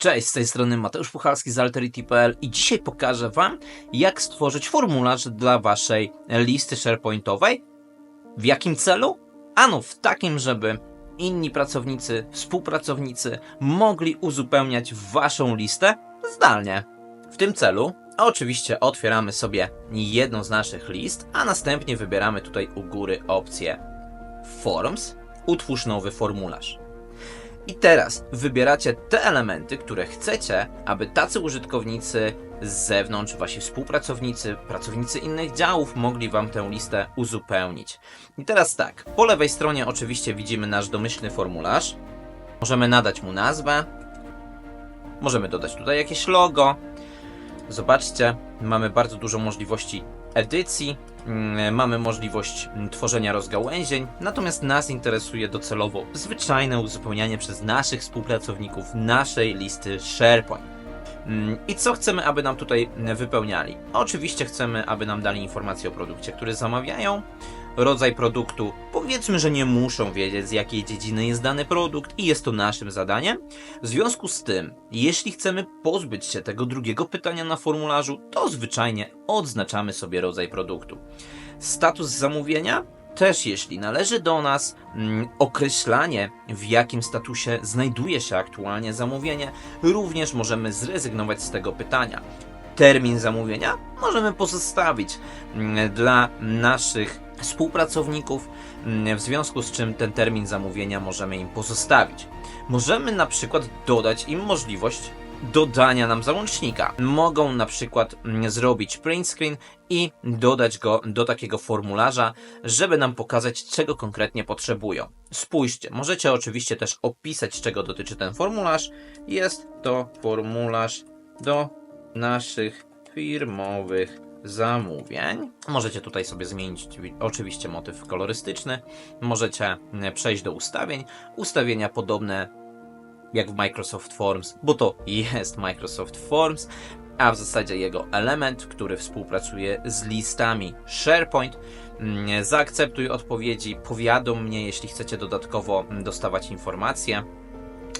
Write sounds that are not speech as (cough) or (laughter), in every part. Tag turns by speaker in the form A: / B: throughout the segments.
A: Cześć, z tej strony Mateusz Puchalski z Alterity.pl i dzisiaj pokażę Wam, jak stworzyć formularz dla Waszej listy SharePointowej. W jakim celu? Ano w takim, żeby inni pracownicy, współpracownicy mogli uzupełniać Waszą listę zdalnie. W tym celu oczywiście otwieramy sobie jedną z naszych list, a następnie wybieramy tutaj u góry opcję Forms, utwórz nowy formularz. I teraz wybieracie te elementy, które chcecie, aby tacy użytkownicy z zewnątrz, wasi współpracownicy, pracownicy innych działów mogli wam tę listę uzupełnić. I teraz tak, po lewej stronie oczywiście widzimy nasz domyślny formularz. Możemy nadać mu nazwę. Możemy dodać tutaj jakieś logo. Zobaczcie, mamy bardzo dużo możliwości edycji, mm, mamy możliwość mm, tworzenia rozgałęzień, natomiast nas interesuje docelowo zwyczajne uzupełnianie przez naszych współpracowników naszej listy SharePoint. Mm, I co chcemy, aby nam tutaj wypełniali? Oczywiście chcemy, aby nam dali informacje o produkcie, który zamawiają, rodzaj produktu. Powiedzmy, że nie muszą wiedzieć, z jakiej dziedziny jest dany produkt, i jest to naszym zadaniem. W związku z tym, jeśli chcemy pozbyć się tego drugiego pytania na formularzu, to zwyczajnie odznaczamy sobie rodzaj produktu. Status zamówienia też jeśli należy do nas mm, określanie, w jakim statusie znajduje się aktualnie zamówienie, również możemy zrezygnować z tego pytania. Termin zamówienia możemy pozostawić mm, dla naszych współpracowników, mm, w związku z czym ten termin zamówienia możemy im pozostawić. Możemy na przykład dodać im możliwość dodania nam załącznika. Mogą na przykład mm, zrobić print screen i dodać go do takiego formularza, żeby nam pokazać, czego konkretnie potrzebują. Spójrzcie, możecie oczywiście też opisać, czego dotyczy ten formularz. Jest to formularz do naszych firmowych zamówień. Możecie tutaj sobie zmienić oczywiście motyw kolorystyczny. Możecie mm, przejść do ustawień. Ustawienia podobne jak w Microsoft Forms, bo to (laughs) jest Microsoft Forms, a w zasadzie jego element, który współpracuje z listami SharePoint. Mm, Zaakceptuj odpowiedzi, powiadom mnie, jeśli chcecie dodatkowo mm, dostawać informacje.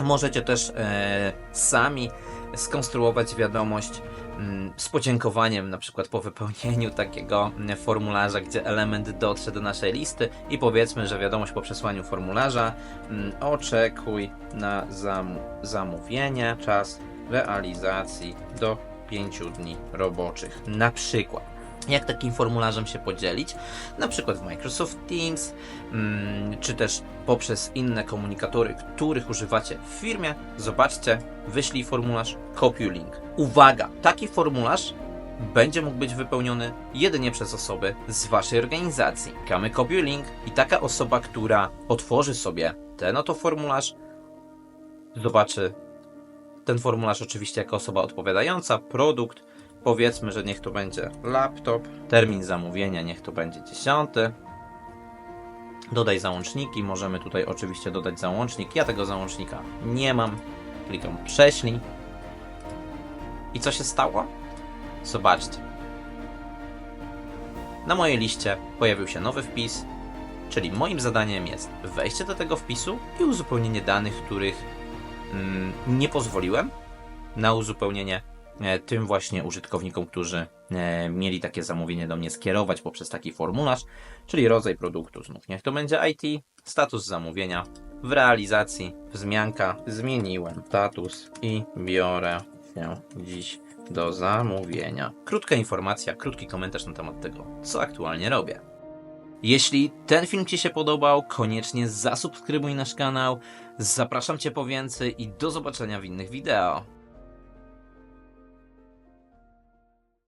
A: Możecie też e, sami skonstruować wiadomość mm, z podziękowaniem, na przykład po wypełnieniu takiego mm, formularza, gdzie element dotrze do naszej listy i powiedzmy, że wiadomość po przesłaniu formularza mm, oczekuj na zam zamówienie, czas realizacji do 5 dni roboczych. Na przykład. Jak takim formularzem się podzielić? Na przykład w Microsoft Teams, mm, czy też poprzez inne komunikatory, których używacie w firmie. Zobaczcie, wyślij formularz, kopiuj link. Uwaga, taki formularz będzie mógł być wypełniony jedynie przez osoby z waszej organizacji. Kamy kopiuj link i taka osoba, która otworzy sobie ten oto formularz, zobaczy ten formularz oczywiście jako osoba odpowiadająca, produkt, powiedzmy, że niech to będzie laptop, termin zamówienia niech to będzie 10. Dodaj załączniki, możemy tutaj oczywiście dodać załącznik. Ja tego załącznika nie mam. Klikam prześlij. I co się stało? Zobaczcie. Na mojej liście pojawił się nowy wpis, czyli moim zadaniem jest wejście do tego wpisu i uzupełnienie danych, których mm, nie pozwoliłem na uzupełnienie tym właśnie użytkownikom, którzy e, mieli takie zamówienie do mnie skierować poprzez taki formularz, czyli rodzaj produktu znów. Niech to będzie IT, status zamówienia, w realizacji wzmianka zmieniłem status i biorę się dziś do zamówienia. Krótka informacja, krótki komentarz na temat tego, co aktualnie robię. Jeśli ten film Ci się podobał, koniecznie zasubskrybuj nasz kanał. Zapraszam Cię po więcej i do zobaczenia w innych wideo.